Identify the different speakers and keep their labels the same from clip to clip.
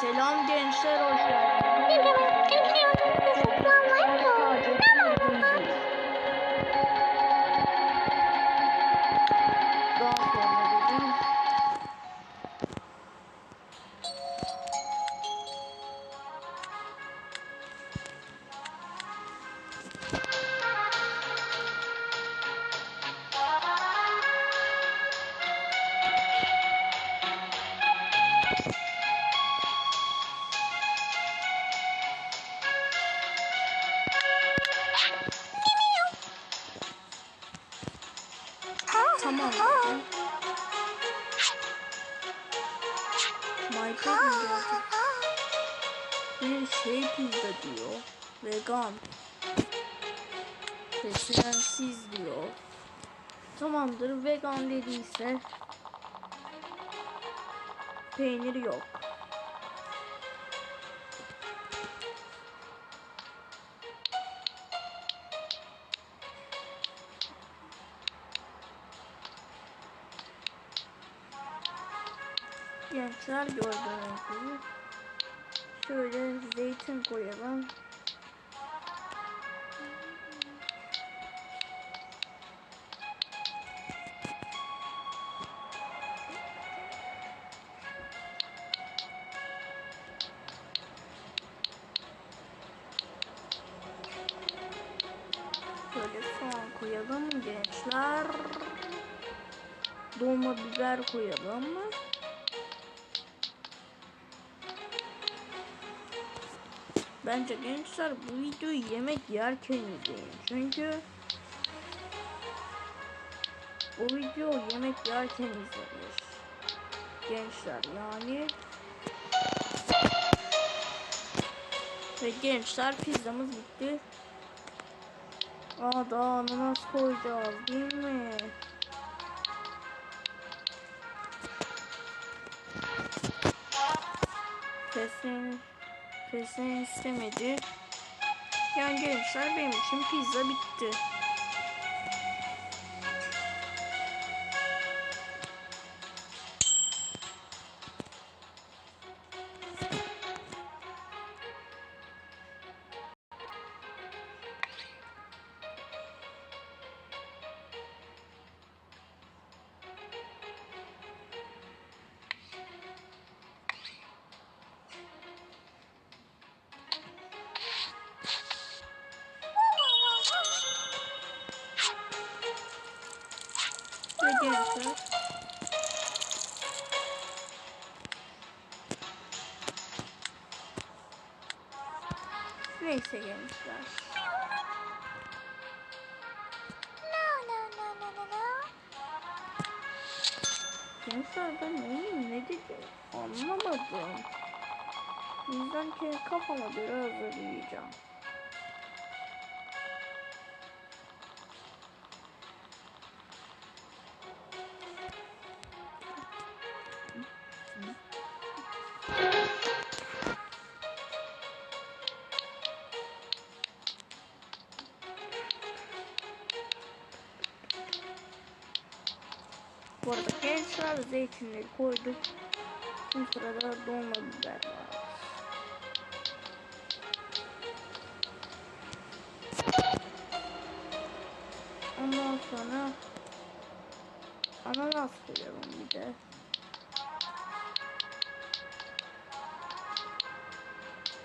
Speaker 1: Selam gençler hoş geldiniz. Daha sonra Fesleğensiz diyor. Tamamdır vegan dediyse peynir yok. Gençler gördüğünüz gibi şöyle zeytin koyalım. Şöyle soğan koyalım gençler. Dolma biber koyalım. Bence gençler bu videoyu yemek yerken izleyin. Çünkü bu video yemek yerken izlenir. Gençler yani. Ve gençler pizzamız bitti. Aa daha ananas koyacağız değil mi? Kesin Kesin istemedi. Yani gençler benim için pizza bitti. Neyse gençler. Gençler ben neyim ne dedi anlamadım. Bizden kendi kafama göre hazırlayacağım. Zeytinleri koyduk. Bu sırada dolma biber var. Ondan sonra ananas koyalım bir de.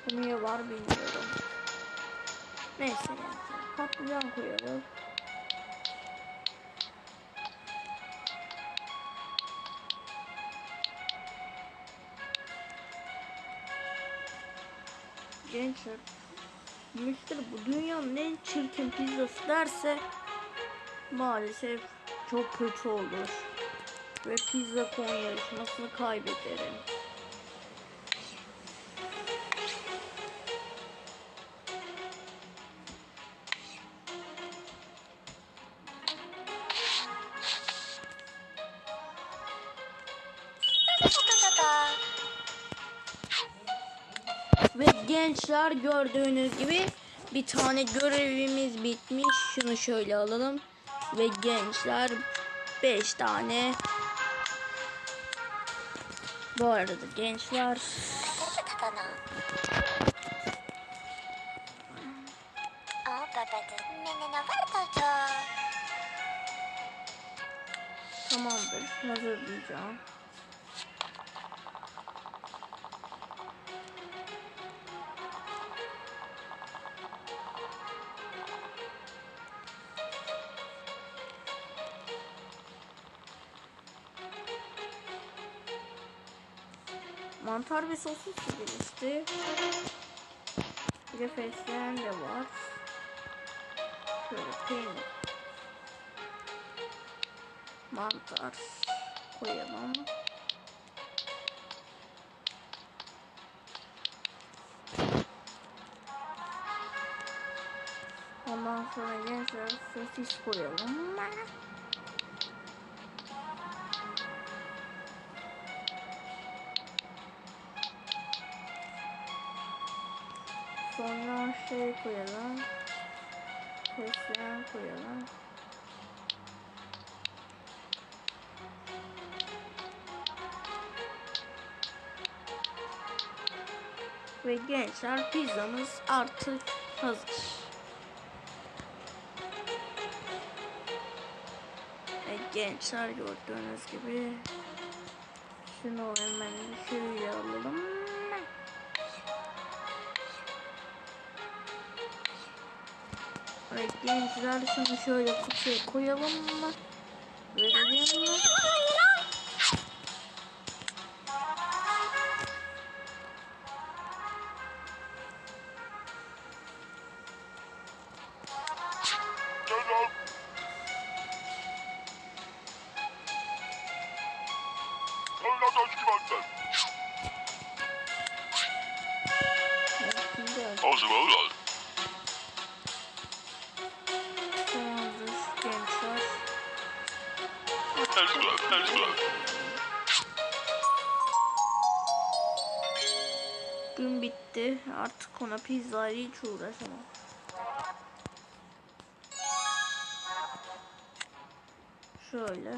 Speaker 1: Bu niye var bilmiyorum. Neyse yani. Patlıcan koyalım. Gençler müşteri bu dünyanın en çirkin pizzası derse maalesef çok kötü olur. Ve pizza kon yarışmasını kaybederim. gençler gördüğünüz gibi bir tane görevimiz bitmiş. Şunu şöyle alalım. Ve gençler 5 tane. Bu arada gençler Tamamdır. Hazırlayacağım. Mantar ve sosis gelişti. Bir de fesleğen de var. Şöyle peynir. Mantar koyalım. Ondan sonra gençler sosis koyalım. Sonra şey koyalım. Fesleğen koyalım. Ve gençler pizzamız artık hazır. Ve gençler gördüğünüz gibi şunu hemen şöyle alalım. Ve gençler şunu şöyle kutuya koyalım mı? Verelim mi?
Speaker 2: Selam. Evlat aşkı benden.
Speaker 1: Gün bitti. Artık ona pizza ile hiç uğraşamam. Şöyle.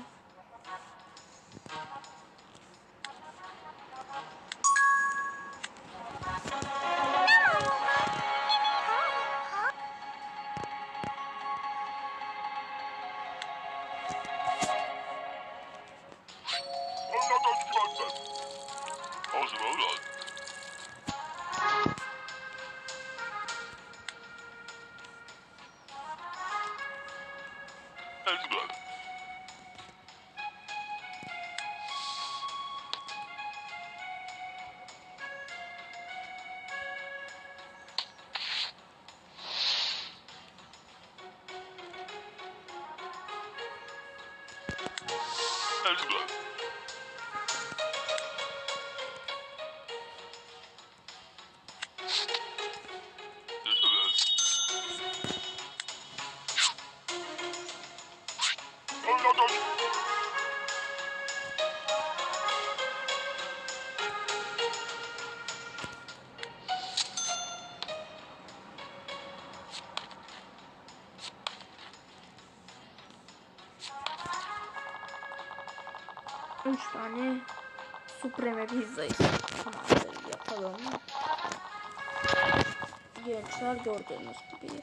Speaker 2: Elizabeth.
Speaker 1: 3 tane Supreme pizza Tamamdır yapalım. Gençler gördüğünüz gibi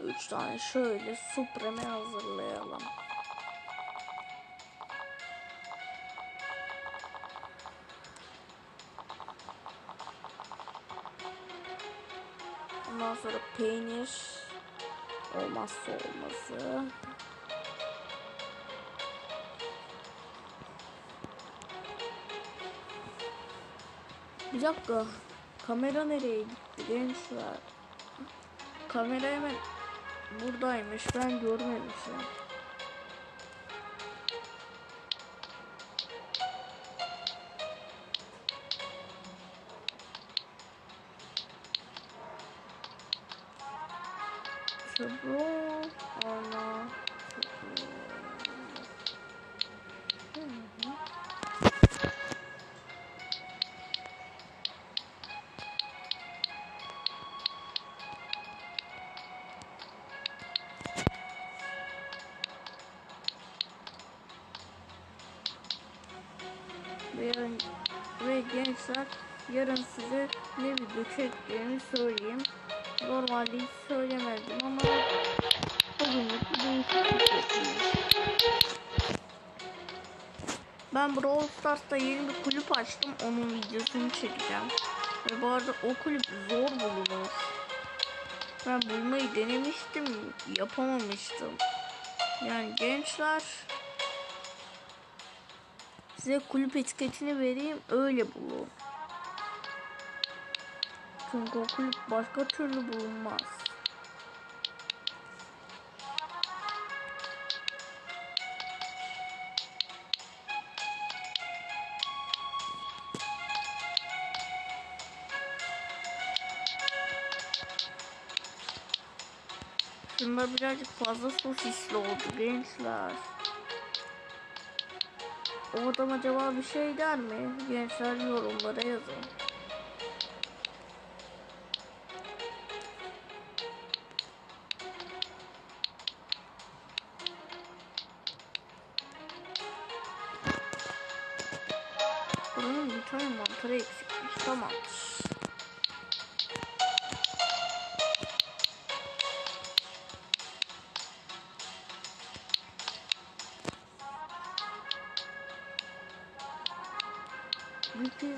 Speaker 1: 3 tane şöyle Supreme hazırlayalım. Ondan sonra peynir olmazsa olmazı. Bir dakika. Kamera nereye gitti gençler? Kamera hemen buradaymış. Ben görmemişim. Yarın size ne video çektiğimi söyleyeyim. Normalde hiç söylemedim ama bugünlük bir. Ben Brawl Stars'ta yeni bir kulüp açtım. Onun videosunu çekeceğim. Ve bu arada o kulüp zor bulunur. Ben bulmayı denemiştim. Yapamamıştım. Yani gençler size kulüp etiketini vereyim öyle bulun. Çünkü o kulüp başka türlü bulunmaz. Şunlar birazcık fazla sosisli oldu gençler. O adam acaba bir şey der mi? Gençler yorumlara yazın.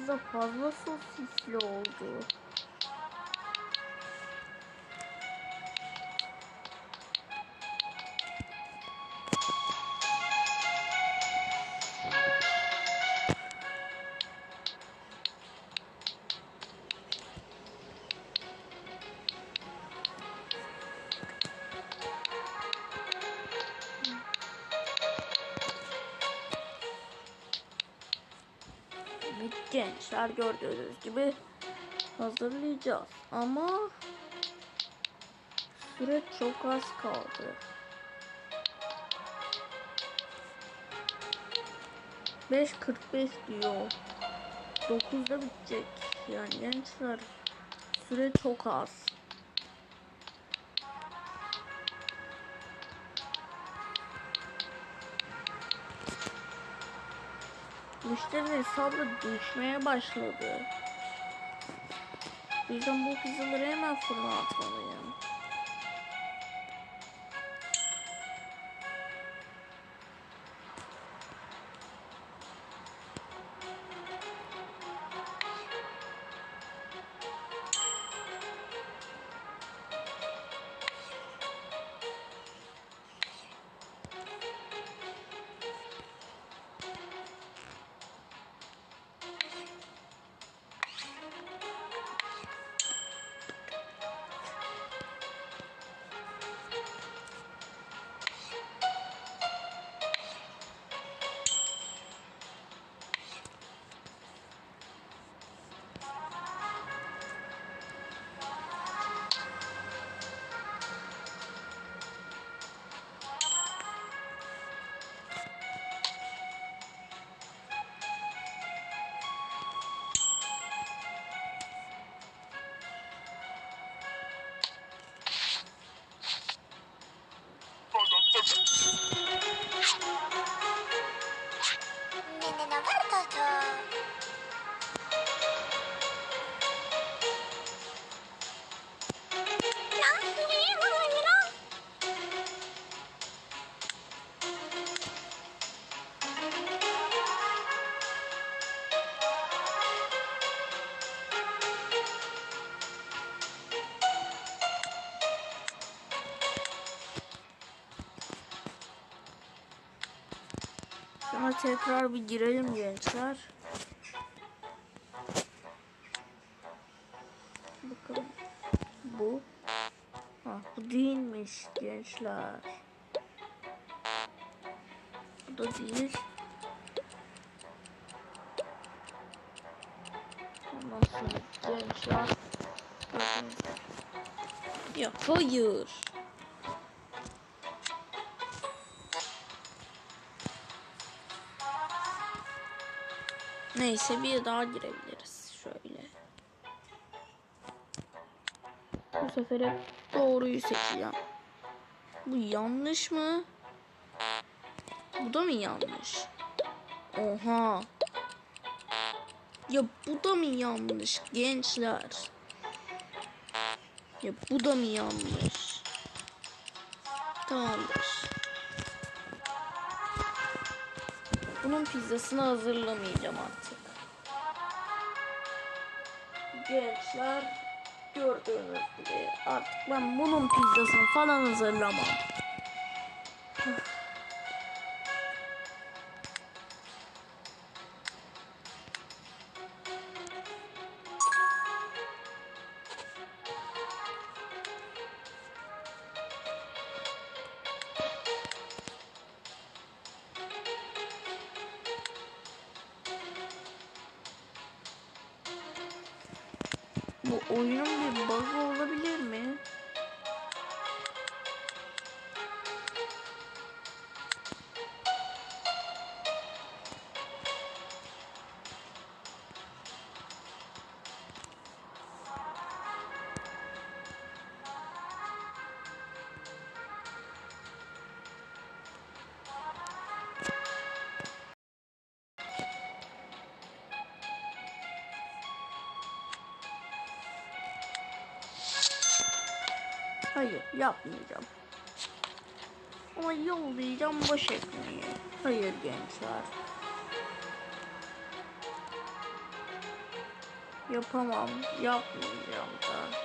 Speaker 1: Bir pizza fazla sosisli oldu. Gençler gördüğünüz gibi hazırlayacağız ama süre çok az kaldı. 5.45 diyor. 9'da bitecek. Yani gençler süre çok az. Müşterinin sabrı düşmeye başladı. O yüzden bu pizzaları hemen fırına atmalıyım. Tekrar bir girelim gençler. Bakalım. Bu. Ha, bu değilmiş gençler. Bu da değil. Ondan sonra gençler. Bakın. Ya hayır. Neyse bir daha girebiliriz. Şöyle. Bu sefer hep doğruyu seçeceğim. Bu yanlış mı? Bu da mı yanlış? Oha. Ya bu da mı yanlış gençler? Ya bu da mı yanlış? Tamamdır. Bunun pizzasını hazırlamayacağım artık. Gençler gördüğünüz gibi artık ben bunun pizzasını falan hazırlamam. Bu oyunun bir bug'ı olabilir mi? Hayır yapmayacağım. Ama yollayacağım boş ekmeği. Hayır gençler. Yapamam. Yapmayacağım da.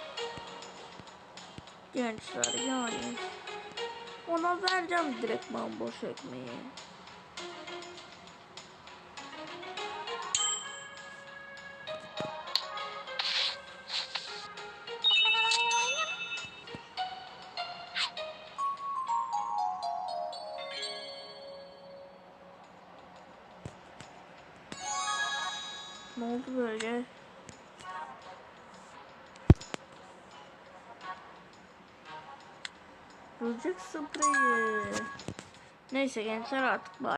Speaker 1: Gençler yani. Ona vereceğim direktman boş ekmeği. Böcek spreyi. Neyse gençler artık bye.